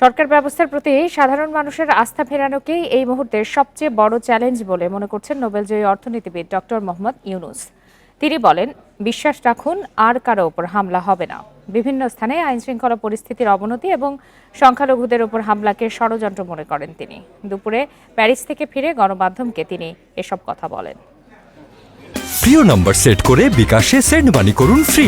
সরকার ব্যবস্থার প্রতি সাধারণ মানুষের আস্থা ফেরানোকেই এই মুহূর্তের সবচেয়ে বড় চ্যালেঞ্জ বলে মনে করছেন নোবেলজয়ী অর্থনীতিবিদ ডক্টর মোহাম্মদ ইউনুস। তিনি বলেন, বিশ্বাস রাখুন, আর কারও ওপর হামলা হবে না। বিভিন্ন স্থানে আইনশৃঙ্খলা পরিস্থিতির অবনতি এবং সংখ্যালঘুদের ওপর হামলাকে ষড়যন্ত্র মনে করেন তিনি। দুপুরে প্যারিস থেকে ফিরে গণমাধ্যমকে তিনি এসব কথা বলেন। প্রিয় নম্বর সেট করে বিকাশে সেন্ড মানি করুন ফ্রি।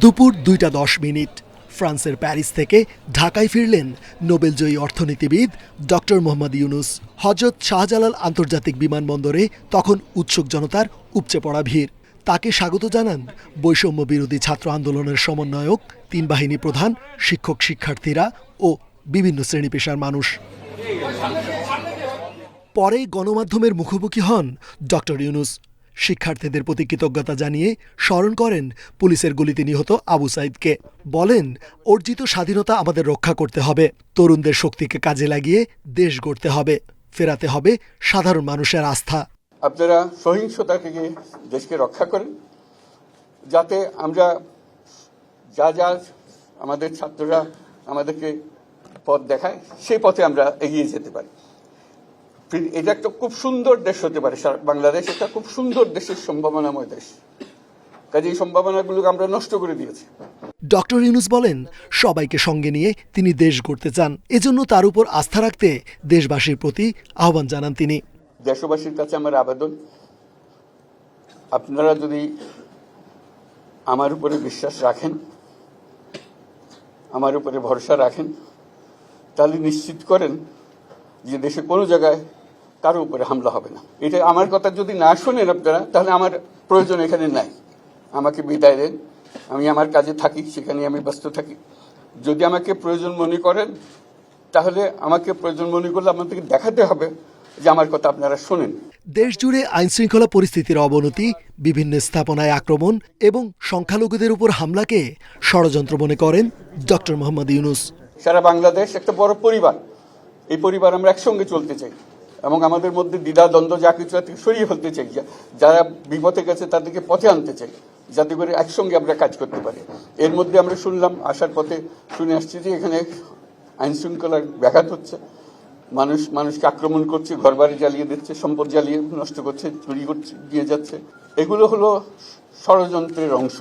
দুপুর দুইটা দশ মিনিট। ফ্রান্সের প্যারিস থেকে ঢাকায় ফিরলেন নোবেলজয়ী অর্থনীতিবিদ ডক্টর মোহাম্মদ ইউনুস। হজরত শাহজালাল আন্তর্জাতিক বিমানবন্দরে তখন উৎসুক জনতার উপচে পড়া ভিড়। তাকে স্বাগত জানান বৈষম্য বিরোধী ছাত্র আন্দোলনের সমন্বয়ক, তিন বাহিনী প্রধান, শিক্ষক শিক্ষার্থীরা ও বিভিন্ন শ্রেণি পেশার মানুষ। পরে গণমাধ্যমের মুখোমুখি হন ডক্টর ইউনুস। শিক্ষার্থীদের প্রতি কৃতজ্ঞতা জানিয়ে স্মরণ করেন পুলিশের গুলিতে নিহত আবু সাইদকে। বলেন, অর্জিত স্বাধীনতা আমাদের রক্ষা করতে হবে, তরুণদের শক্তিকে কাজে লাগিয়ে দেশ গড়তে হবে, ফেরাতে হবে সাধারণ মানুষের আস্থা। আপনারা সহিংসতা থেকে দেশকে রক্ষা করেন, যাতে আমরা যা যা আমাদের ছাত্ররা আমাদেরকে পথ দেখায়, সেই পথে আমরা এগিয়ে যেতে পারি। এটা একটা খুব সুন্দর দেশ হতে পারে বাংলাদেশ একটা খুব সুন্দর দেশের সম্ভাবনাময় দেশ। কাজে এই সম্ভাবনাগুলোকে আমরা নষ্ট করে দিয়েছি। ডক্টর ইউনুস বলেন সবাইকে সঙ্গে নিয়ে তিনি দেশ গড়তে চান এজন্য তার উপর আস্থা রাখতে দেশবাসীর প্রতি আহ্বান জানান তিনি। দেশবাসীর কাছে আমার আবেদন আপনারা যদি আমার উপরে বিশ্বাস রাখেন আমার উপরে ভরসা রাখেন তাহলে নিশ্চিত করেন যে দেশে কোনো জায়গায় কারও উপরে হামলা হবে না। এটা আমার কথা যদি না শোনেন আপনারা তাহলে আমার প্রয়োজন এখানে নাই। আমাকে বিদায় দেন। আমি আমার কাজে থাকি সেখানে আমি ব্যস্ত থাকি। যদি আমাকে প্রয়োজন মনে করেন তাহলে আমাকে প্রয়োজন মনে করলে আপনাদেরকে দেখাতে হবে যে আমার কথা আপনারা শোনেন। দেশ জুড়ে আইনশৃঙ্খলা পরিস্থিতির অবনতি বিভিন্ন স্থাপনায় আক্রমণ এবং সংখ্যালঘুদের উপর হামলাকে ষড়যন্ত্র মনে করেন ডক্টর মোহাম্মদ ইউনুস। সারা বাংলাদেশ একটা বড় পরিবার। এই পরিবার আমরা একসঙ্গে চলতে চাই। এবং আমাদের মধ্যে দ্বিধা, দ্বন্দ্ব, যা কিছু আছে, সরিয়ে ফেলতে চাই। যারা বিপথে গেছে, তাদেরকে পথে আনতে চাই, যাতে করে একসঙ্গে আমরা কাজ করতে পারি। এর মধ্যে আমরা শুনলাম, আসার পথে শুনে আসছি যে এখানে আইন শৃঙ্খলার ব্যাঘাত হচ্ছে। মানুষ, মানুষকে আক্রমণ করছে, ঘরবাড়ি জ্বালিয়ে দিচ্ছে, সম্পদ জ্বালিয়ে নষ্ট করছে, চুরি করছে, দিয়ে যাচ্ছে। এগুলো হলো ষড়যন্ত্রের অংশ।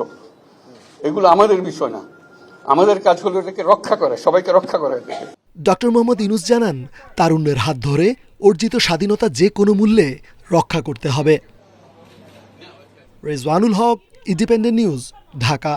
এগুলো আমাদের বিষয় না। আমাদের কাজ হলো এটাকে রক্ষা করা, সবাইকে রক্ষা করা ডক্টর মোহাম্মদ ইনুস জানান, তারুণ্যের হাত ধরে অর্জিত স্বাধীনতা যে কোনো মূল্যে রক্ষা করতে হবে। Rezwanul Haque Independent News Dhaka.